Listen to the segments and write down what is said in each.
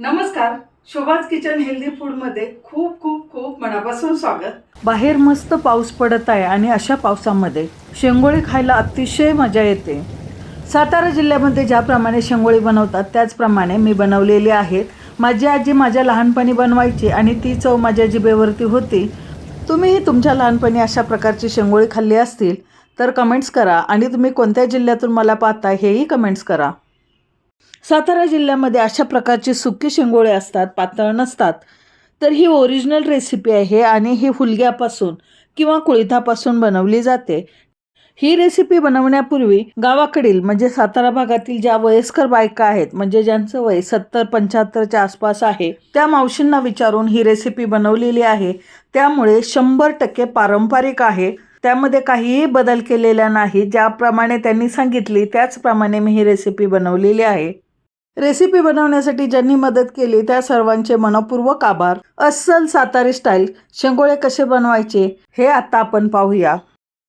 नमस्कार. शोभाज kitchen healthy फूडमध्ये खूप खूप खूप मनापासून स्वागत. बाहेर मस्त पाऊस पडत आहे आणि अशा पावसामध्ये शेंगोळी खायला अतिशय मजा येते. सातारा जिल्ह्यामध्ये ज्याप्रमाणे शेंगोळी बनवतात त्याचप्रमाणे मी बनवलेली आहेत. माझी आजी माझ्या लहानपणी बनवायची आणि ती चव माझ्या जिभेवरती होती. तुम्हीही तुमच्या लहानपणी अशा प्रकारची शेंगोळी खाल्ली असतील तर कमेंट्स करा आणि तुम्ही कोणत्या जिल्ह्यातून मला पाहता हेही कमेंट्स करा. सातारा जिल्ह्यामध्ये अशा प्रकारचे सुके शेंगोळे असतात पातळ नसतात. तर ही ओरिजिनल रेसिपी आहे आणि ही हुलग्यापासून किंवा कुळिथापासून बनवली जाते. ही रेसिपी बनवण्यापूर्वी गावाकडील म्हणजे सातारा भागातील ज्या वयस्कर बायका आहेत म्हणजे ज्यांचं वय सत्तर पंच्याहत्तरच्या आसपास आहे त्या मावशींना विचारून ही रेसिपी बनवलेली आहे. त्यामुळे शंभर टक्के पारंपरिक आहे. त्यामध्ये काहीही बदल केलेला नाही. ज्याप्रमाणे त्यांनी सांगितली त्याचप्रमाणे मी ही रेसिपी बनवलेली आहे. रेसिपी बनवण्यासाठी ज्यांनी मदत केली त्या सर्वांचे मनपूर्वक आभार. अस्सल सातारी स्टाईल शेंगोळे कसे बनवायचे हे आता आपण पाहूया.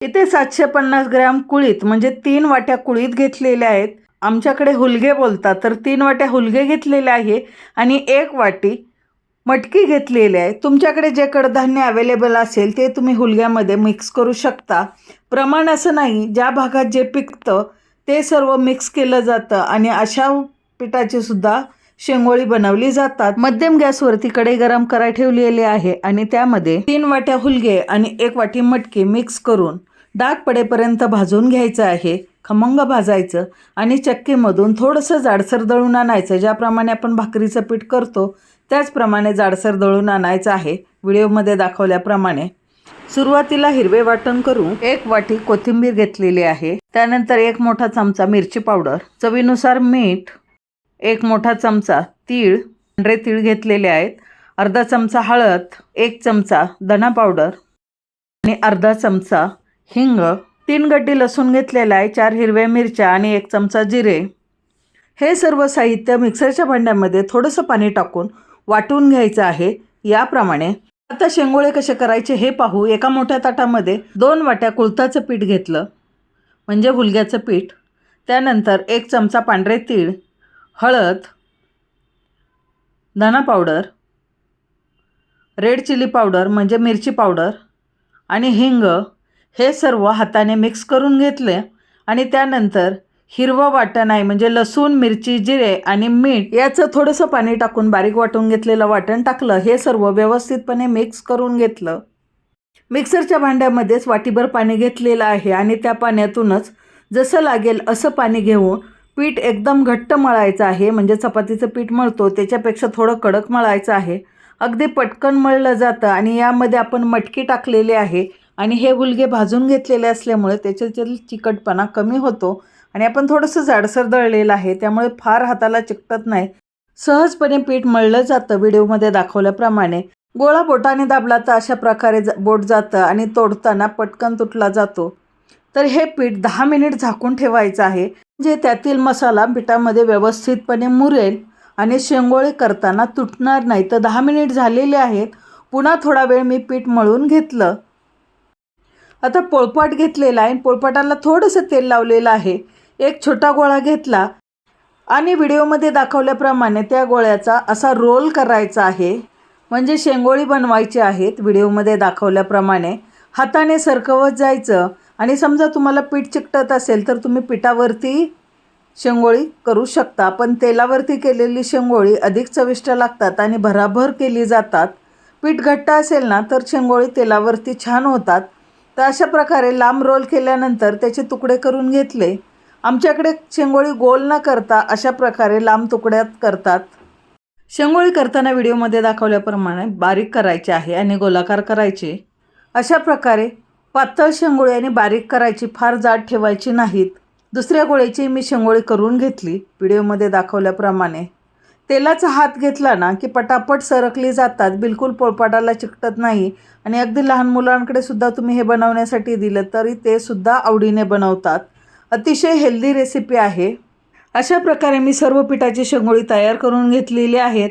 इथे सातशे पन्नास ग्रॅम कुळीत म्हणजे तीन वाट्या कुळीत घेतलेल्या आहेत. आमच्याकडे हुलगे बोलतात तर तीन वाट्या हुलगे घेतलेले आहे आणि एक वाटी मटकी घेतलेली आहे. तुमच्याकडे जे कडधान्य अवेलेबल असेल ते तुम्ही हुलग्यामध्ये मिक्स करू शकता. प्रमाण असं नाही ज्या भागात जे पिकतं ते सर्व मिक्स केलं जातं आणि अशा पिठाची सुद्धा शेंगोळी बनवली जातात. मध्यम गॅसवरती कडे गरम करायला ठेवलेली आहे आणि त्यामध्ये तीन वाट्या हुलगे आणि एक वाटी मटकी मिक्स करून डाग पडेपर्यंत भाजून घ्यायचं आहे. खमंग भाजायचं आणि चक्कीमधून थोडंसं जाडसर दळून आणायचं ज्याप्रमाणे आपण भाकरीचं पीठ करतो त्याचप्रमाणे जाडसर दळून आणायचं आहे. व्हिडिओमध्ये दाखवल्याप्रमाणे सुरुवातीला हिरवे वाटण करून एक वाटी कोथिंबीर घेतलेली आहे. त्यानंतर एक मोठा चमचा मिरची पावडर. चवीनुसार मीठ एक मोठा चमचा तीळ पांढरे तीळ घेतलेले आहेत. अर्धा चमचा हळद एक चमचा धना पावडर आणि अर्धा चमचा हिंग. तीन गड्डी लसूण घेतलेला आहे चार हिरव्या मिरच्या आणि एक चमचा जिरे. हे सर्व साहित्य मिक्सरच्या भांड्यामध्ये थोडंसं पाणी टाकून वाटून घ्यायचं आहे याप्रमाणे. आता शेंगोळे कसे करायचे हे पाहू. एका मोठ्या ताटामध्ये दोन वाट्या कुळथाचं पीठ घेतलं. म्हणजे हुलग्याचं पीठ. त्यानंतर एक चमचा पांढरे तीळ हळद धना पावडर रेड चिली पावडर म्हणजे मिरची पावडर आणि हिंग हे सर्व हाताने मिक्स करून घेतले आणि त्यानंतर हिरवं वाटण आहे. म्हणजे लसूण मिरची जिरे आणि मीठ याचं थोडंसं पाणी टाकून बारीक वाटून घेतलेलं वाटण टाकलं. हे सर्व व्यवस्थितपणे मिक्स करून घेतलं. मिक्सरच्या भांड्यामध्येच वाटीभर पाणी घेतलेलं आहे आणि त्या पाण्यातूनच जसं लागेल असं पाणी घेऊन पीठ एकदम घट्ट मळायचं आहे. म्हणजे चपातीचं पीठ मळतो त्याच्यापेक्षा थोडं कडक मळायचं आहे. अगदी पटकन मळलं जातं आणि यामध्ये आपण मटकी टाकलेली आहे आणि हे गुलगे भाजून घेतलेले असल्यामुळे त्याच्यातील चिकटपणा कमी होतो. आणि आपण थोडंसं जाडसर दळलेलं आहे त्यामुळे फार हाताला चिकटत नाही. सहजपणे पीठ मळलं जातं व्हिडिओमध्ये दाखवल्याप्रमाणे. गोळा बोटाने दाबला तर अशा प्रकारे जा बोट जातं आणि तोडताना पटकन तुटला जातो. तर हे पीठ दहा मिनिट झाकून ठेवायचं आहे जे त्यातील मसाला पिठामध्ये व्यवस्थितपणे मुरेल आणि शेंगोळे करताना तुटणार नाही. तर दहा मिनिट झालेले आहेत पुन्हा थोडा वेळ मी पीठ मळून घेतलं. आता पोळपाट घेतलेला आहे पोळपाटाला थोडंसं तेल लावलेलं आहे. एक छोटा गोळा घेतला आणि व्हिडिओमध्ये दाखवल्याप्रमाणे त्या गोळ्याचा असा रोल करायचा आहे. म्हणजे शेंगोळी बनवायची आहेत व्हिडिओमध्ये दाखवल्याप्रमाणे. हाताने सरकवत जायचं. आणि समजा तुम्हाला पीठ चिकटत असेल तर तुम्ही पिठावरती शेंगोळी करू शकता. पण तेलावरती केलेली शेंगोळी अधिक चविष्ट लागतात आणि भराभर केली जातात. पीठ घट्ट असेल ना तर शेंगोळी तेलावरती छान होतात. तर अशा प्रकारे लांब रोल केल्यानंतर त्याचे तुकडे करून घेतले. आमच्याकडे शेंगोळी गोल न करता अशा प्रकारे लांब तुकड्यात करतात. शेंगोळी करताना व्हिडिओमध्ये दाखवल्याप्रमाणे बारीक करायचे आहे आणि गोलाकार करायचे. अशा प्रकारे पातळ शेंगोळी आणि बारीक करायची फार जाड ठेवायची नाहीत. दुसऱ्या गोळीची मी शेंगोळी करून घेतली व्हिडिओमध्ये दाखवल्याप्रमाणे. तेलाचा हात घेतला ना की पटापट सरकली जातात बिलकुल पोळपाटाला चिकटत नाही आणि अगदी लहान मुलांकडे सुद्धा तुम्ही हे बनवण्यासाठी दिलं तरी ते सुद्धा आवडीने बनवतात. अतिशय हेल्दी रेसिपी आहे. अशा प्रकारे मी सर्व पिठाची शेंगोळी तयार करून घेतलेली आहेत.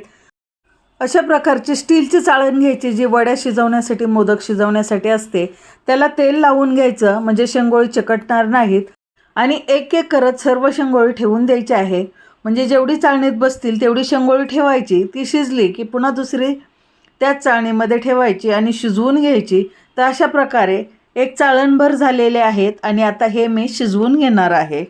अशा प्रकारची स्टीलची चाळण घ्यायची जी वड्या शिजवण्यासाठी मोदक शिजवण्यासाठी असते. त्याला तेल लावून घ्यायचं म्हणजे शेंगोळी चिकटणार नाहीत. आणि एक एक करत सर्व शेंगोळी ठेवून द्यायची आहे. म्हणजे जेवढी चाळणीत बसतील तेवढी शेंगोळी ठेवायची. ती शिजली की पुन्हा दुसरी त्याच चाळणीमध्ये ठेवायची आणि शिजवून घ्यायची. तर अशा प्रकारे एक चाळणभर झालेले आहेत आणि आता हे मी शिजवून घेणार आहे.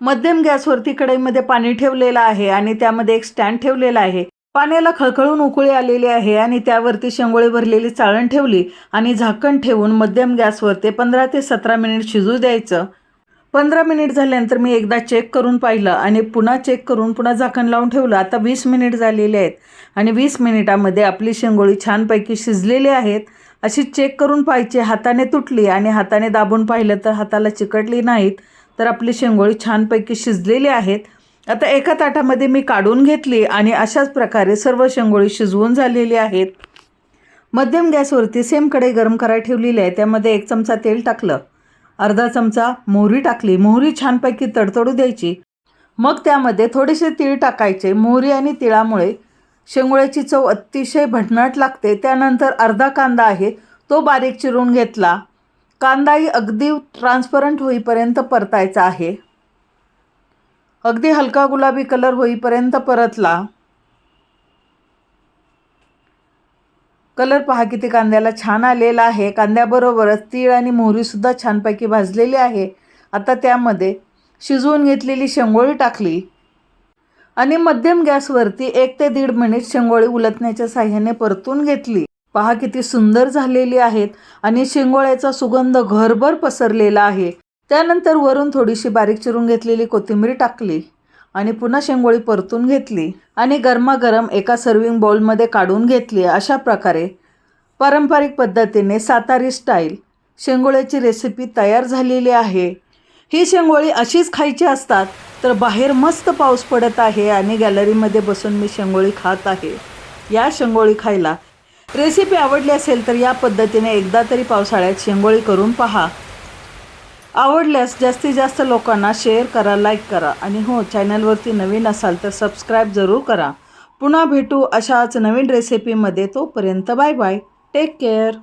मध्यम गॅसवरती कढईमध्ये पाणी ठेवलेलं आहे आणि त्यामध्ये एक स्टँड ठेवलेला आहे. पाण्याला खळखळून उकळी आलेली आहे आणि त्यावरती शेंगोळी भरलेली चाळण ठेवली आणि झाकण ठेवून मध्यम गॅसवर ते पंधरा ते सतरा मिनिट शिजू द्यायचं. पंधरा मिनिट झाल्यानंतर मी एकदा चेक करून पाहिलं आणि पुन्हा चेक करून पुन्हा झाकण लावून ठेवलं. आता वीस मिनिट झालेले आहेत आणि वीस मिनिटामध्ये आपली शेंगोळी छानपैकी शिजलेली आहेत. अशी चेक करून पाहायची. हाताने तुटली आणि हाताने दाबून पाहिलं तर हाताला चिकटली नाहीत तर आपली शेंगोळी छानपैकी शिजलेली आहेत. आता एका ताटामध्ये मी काढून घेतली आणि अशाच प्रकारे सर्व शेंगोळी शिजवून झालेली आहेत. मध्यम गॅसवरती सेम कढई गरम करायला ठेवलेली आहे. त्यामध्ये एक चमचा तेल टाकलं. अर्धा चमचा मोहरी टाकली. मोहरी छानपैकी तडतडू द्यायची. मग त्यामध्ये थोडेसे तीळ टाकायचे. मोहरी आणि तिळामुळे शेंगोळ्याची चव अतिशय भटनाट लागते. त्यानंतर अर्धा कांदा आहे. तो बारीक चिरून घेतला. कांदाही अगदी ट्रान्सपरंट होईपर्यंत परतायचा आहे. अगदी हलका गुलाबी कलर होईपर्यंत परतला. कलर पहा किती कांद्याला छान आलेला आहे. कांद्याबरोबरच तीळ आणि मोहरीसुद्धा छानपैकी भाजलेली आहे. आता त्यामध्ये शिजवून घेतलेली शेंगोळी टाकली. आणि मध्यम गॅसवरती एक ते दीड मिनिट शेंगोळी उलटण्याच्या साह्याने परतून घेतली. पहा किती सुंदर झालेली आहेत आणि शेंगोळ्याचा सुगंध घरभर पसरलेला आहे. त्यानंतर वरून थोडीशी बारीक चिरून घेतलेली कोथिंबीर टाकली आणि पुन्हा शेंगोळी परतून घेतली आणि गरमागरम एका सर्विंग बाउलमध्ये काढून घेतली अशा प्रकारे. पारंपरिक पद्धतीने सातारी स्टाईल शेंगोळ्याची रेसिपी तयार झालेली आहे. ही शेंगोळी अशीच खायची असतात तर बाहेर मस्त पाऊस पडत आहे आणि गॅलरीमध्ये बसून मी शेंगोळी खात आहे. या शेंगोळी खायला. रेसिपी आवडली असेल तर या पद्धतीने एकदा तरी पावसाळ्यात शेंगोळी करून पहा. आवडल्यास जास्तीत जास्त लोकांना शेअर करा लाईक करा आणि हो चॅनलवरती नवीन असाल तर सबस्क्राईब जरूर करा. पुन्हा भेटू अशाच नवीन रेसिपीमध्ये. तोपर्यंत बाय बाय. Take care.